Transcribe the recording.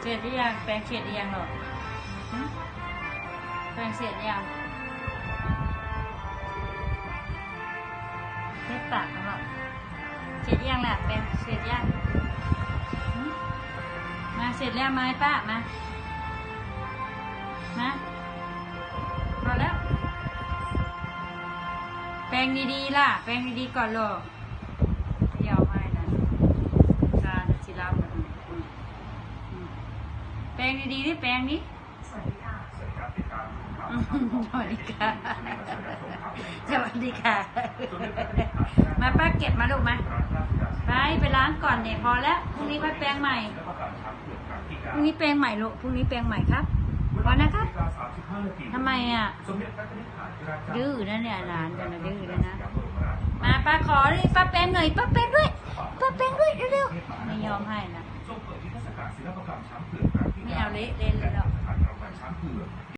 เสร็จหรือยังแปรงเสร็จหรือยังหรอแปรงเสร็จหรือยังเช็ดปากของเราเสร็จยังแหละแปรงเสร็จยังมาเสร็จแล้วไหมป้ามามาพอแล้ว แปรงดีๆล่ะ แปรงดีๆก่อนโลกเดี๋ยวให้นะการศิลาแบบนี้อืมอืมแปรงดีๆนี่แปรงนี้สวัสดีค่ะอืมสวัสดีค่ะสวัสดีค่ะ มาป้าเก็บมาลูกมาไปไปล้างก่อนเนี่ยพอแล้วพรุ่งนี้ค่อยแปรงใหม่พรุ่งนี้แปรงใหม่ลูกพรุ่งนี้แปรงใหม่ครับพอนะครับทำไมอะดื้อนะเนี่ยหลานจะนะดื้อแล้วนะมาป้าขอเลยป้าแปรงหน่อยป้าแปรงด้วยป้าแปรงด้วยเร็วๆไม่ยอมให้นะ ไม่เอาเละเละเลยหรอก